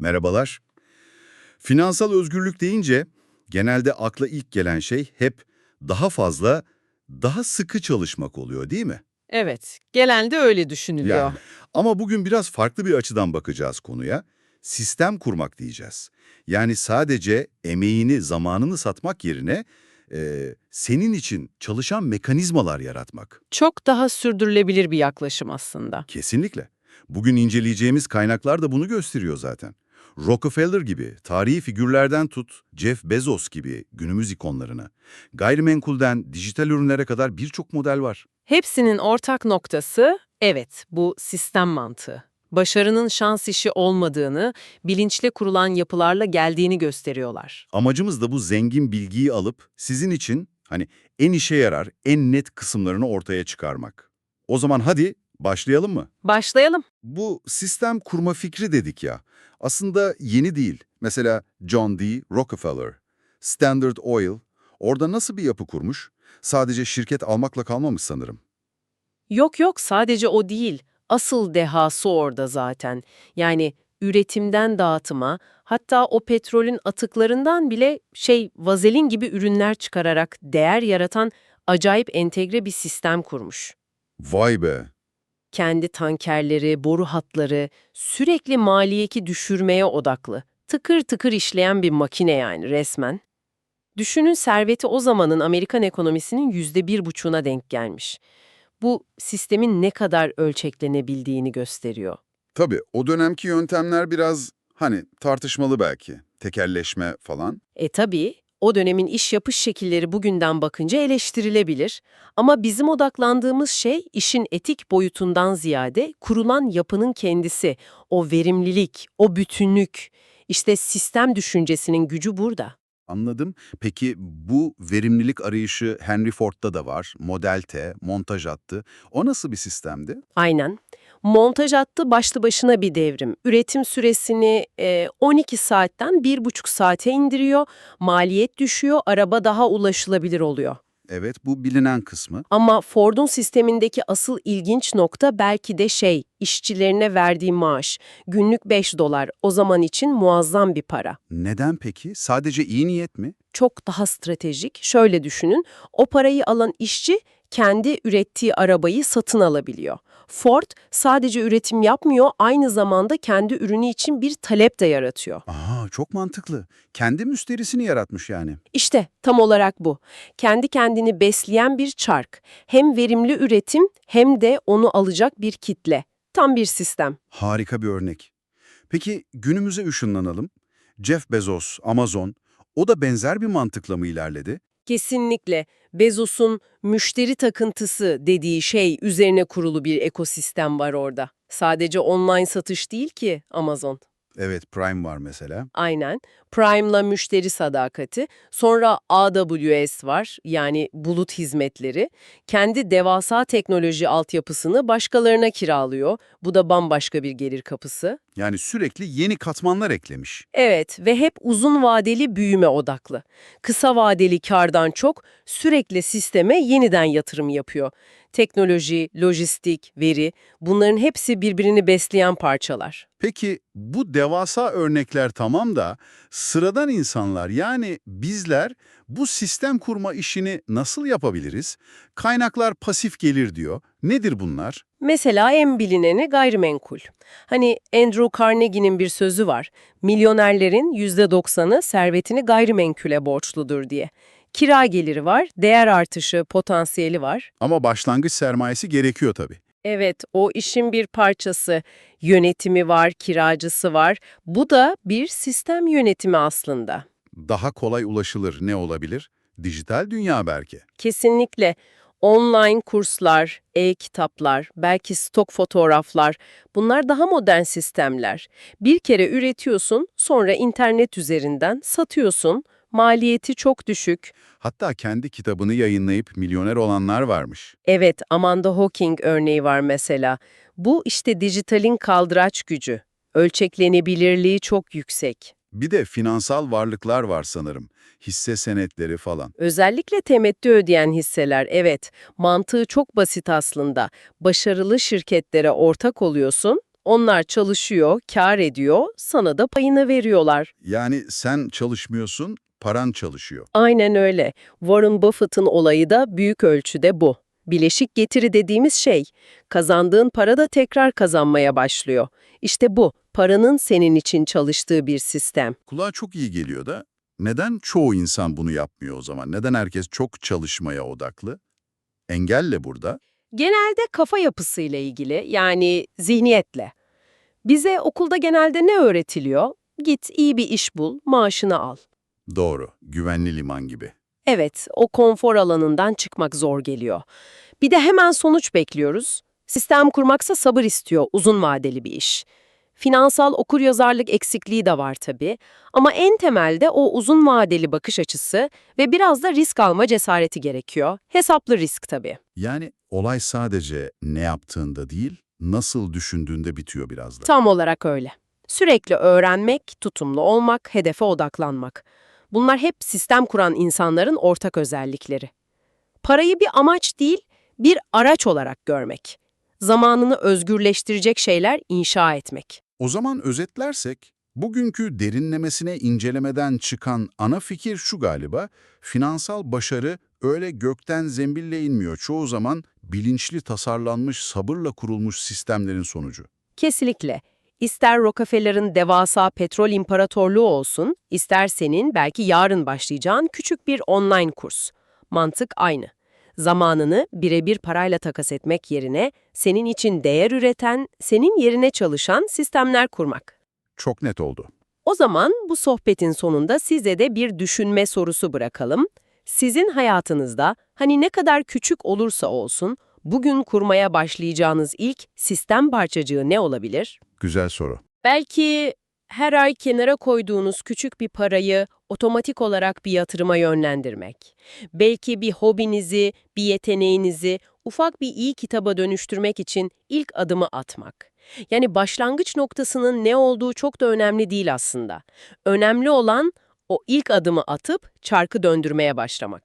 Merhabalar. Finansal özgürlük deyince genelde akla ilk gelen şey hep daha fazla, daha sıkı çalışmak oluyor değil mi? Evet, genelde öyle düşünülüyor. Yani. Ama bugün biraz farklı bir açıdan bakacağız konuya. Sistem kurmak diyeceğiz. Yani sadece emeğini, zamanını satmak yerine e, senin için çalışan mekanizmalar yaratmak. Çok daha sürdürülebilir bir yaklaşım aslında. Kesinlikle. Bugün inceleyeceğimiz kaynaklar da bunu gösteriyor zaten. Rockefeller gibi tarihi figürlerden tut, Jeff Bezos gibi günümüz ikonlarına, gayrimenkulden dijital ürünlere kadar birçok model var. Hepsinin ortak noktası, evet, bu sistem mantığı. Başarının şans işi olmadığını, bilinçli kurulan yapılarla geldiğini gösteriyorlar. Amacımız da bu zengin bilgiyi alıp sizin için hani en işe yarar, en net kısımlarını ortaya çıkarmak. O zaman hadi başlayalım mı? Başlayalım. Bu sistem kurma fikri dedik ya, aslında yeni değil. Mesela John D. Rockefeller, Standard Oil, orada nasıl bir yapı kurmuş? Sadece şirket almakla kalmamış sanırım. Yok yok, sadece o değil. Asıl dehası orada zaten. Yani üretimden dağıtıma, hatta o petrolün atıklarından bile şey vazelin gibi ürünler çıkararak değer yaratan acayip entegre bir sistem kurmuş. Vay be! Kendi tankerleri, boru hatları sürekli maliyeti düşürmeye odaklı. Tıkır tıkır işleyen bir makine yani resmen. Düşünün serveti o zamanın Amerikan ekonomisinin yüzde bir buçuğuna denk gelmiş. Bu sistemin ne kadar ölçeklenebildiğini gösteriyor. Tabii o dönemki yöntemler biraz hani tartışmalı belki. Tekerleşme falan. E tabii o dönemin iş yapış şekilleri bugünden bakınca eleştirilebilir. Ama bizim odaklandığımız şey işin etik boyutundan ziyade kurulan yapının kendisi, o verimlilik, o bütünlük. İşte sistem düşüncesinin gücü burada. Anladım. Peki bu verimlilik arayışı Henry Ford'da da var. Model T, montaj hattı. O nasıl bir sistemdi? Aynen. Montaj hattı başlı başına bir devrim. Üretim süresini e, 12 saatten 1,5 saate indiriyor, maliyet düşüyor, araba daha ulaşılabilir oluyor. Evet, bu bilinen kısmı. Ama Ford'un sistemindeki asıl ilginç nokta belki de şey, işçilerine verdiği maaş. Günlük 5 dolar, o zaman için muazzam bir para. Neden peki? Sadece iyi niyet mi? Çok daha stratejik. Şöyle düşünün, o parayı alan işçi kendi ürettiği arabayı satın alabiliyor. Ford sadece üretim yapmıyor, aynı zamanda kendi ürünü için bir talep de yaratıyor. Aa, çok mantıklı. Kendi müşterisini yaratmış yani. İşte tam olarak bu. Kendi kendini besleyen bir çark. Hem verimli üretim hem de onu alacak bir kitle. Tam bir sistem. Harika bir örnek. Peki günümüze ışınlanalım. Jeff Bezos, Amazon, o da benzer bir mantıkla mı ilerledi? Kesinlikle Bezos'un müşteri takıntısı dediği şey üzerine kurulu bir ekosistem var orada. Sadece online satış değil ki Amazon. Evet, Prime var mesela. Aynen. Prime'la müşteri sadakati. Sonra AWS var yani bulut hizmetleri. Kendi devasa teknoloji altyapısını başkalarına kiralıyor. Bu da bambaşka bir gelir kapısı. Yani sürekli yeni katmanlar eklemiş. Evet ve hep uzun vadeli büyüme odaklı. Kısa vadeli kardan çok sürekli sisteme yeniden yatırım yapıyor. Teknoloji, lojistik, veri bunların hepsi birbirini besleyen parçalar. Peki bu devasa örnekler tamam da sıradan insanlar yani bizler bu sistem kurma işini nasıl yapabiliriz? Kaynaklar pasif gelir diyor. Nedir bunlar? Mesela en bilineni gayrimenkul. Hani Andrew Carnegie'nin bir sözü var. Milyonerlerin %90'ı servetini gayrimenkule borçludur diye. Kira geliri var, değer artışı potansiyeli var. Ama başlangıç sermayesi gerekiyor tabii. Evet, o işin bir parçası. Yönetimi var, kiracısı var. Bu da bir sistem yönetimi aslında. Daha kolay ulaşılır ne olabilir? Dijital dünya belki. Kesinlikle. Online kurslar, e-kitaplar, belki stok fotoğraflar bunlar daha modern sistemler. Bir kere üretiyorsun, sonra internet üzerinden satıyorsun. Maliyeti çok düşük. Hatta kendi kitabını yayınlayıp milyoner olanlar varmış. Evet, Amanda Hawking örneği var mesela. Bu işte dijitalin kaldıraç gücü. Ölçeklenebilirliği çok yüksek. Bir de finansal varlıklar var sanırım. Hisse senetleri falan. Özellikle temettü ödeyen hisseler, evet. Mantığı çok basit aslında. Başarılı şirketlere ortak oluyorsun, Onlar çalışıyor, kâr ediyor, sana da payını veriyorlar. Yani sen çalışmıyorsun, paran çalışıyor. Aynen öyle. Warren Buffett'ın olayı da büyük ölçüde bu. Bileşik getiri dediğimiz şey, kazandığın para da tekrar kazanmaya başlıyor. İşte bu, paranın senin için çalıştığı bir sistem. Kulağa çok iyi geliyor da neden çoğu insan bunu yapmıyor o zaman? Neden herkes çok çalışmaya odaklı? Engelle burada. Genelde kafa yapısıyla ilgili, yani zihniyetle. Bize okulda genelde ne öğretiliyor? Git iyi bir iş bul, maaşını al. Doğru, güvenli liman gibi. Evet, o konfor alanından çıkmak zor geliyor. Bir de hemen sonuç bekliyoruz. Sistem kurmaksa sabır istiyor, uzun vadeli bir iş. Finansal okuryazarlık eksikliği de var tabii. Ama en temelde o uzun vadeli bakış açısı ve biraz da risk alma cesareti gerekiyor. Hesaplı risk tabii. Yani olay sadece ne yaptığında değil, nasıl düşündüğünde bitiyor biraz da. Tam olarak öyle. Sürekli öğrenmek, tutumlu olmak, hedefe odaklanmak. Bunlar hep sistem kuran insanların ortak özellikleri. Parayı bir amaç değil, bir araç olarak görmek. Zamanını özgürleştirecek şeyler inşa etmek. O zaman özetlersek, bugünkü derinlemesine incelemeden çıkan ana fikir şu galiba, finansal başarı öyle gökten zembille inmiyor. Çoğu zaman bilinçli tasarlanmış, sabırla kurulmuş sistemlerin sonucu. Kesinlikle. İster Rockefeller'ın devasa petrol imparatorluğu olsun, ister senin belki yarın başlayacağın küçük bir online kurs. Mantık aynı. Zamanını birebir parayla takas etmek yerine senin için değer üreten, senin yerine çalışan sistemler kurmak. Çok net oldu. O zaman bu sohbetin sonunda size de bir düşünme sorusu bırakalım. Sizin hayatınızda hani ne kadar küçük olursa olsun bugün kurmaya başlayacağınız ilk sistem parçacığı ne olabilir? Güzel soru. Belki her ay kenara koyduğunuz küçük bir parayı otomatik olarak bir yatırıma yönlendirmek. Belki bir hobinizi, bir yeteneğinizi ufak bir iyi kitaba dönüştürmek için ilk adımı atmak. Yani başlangıç noktasının ne olduğu çok da önemli değil aslında. Önemli olan o ilk adımı atıp çarkı döndürmeye başlamak.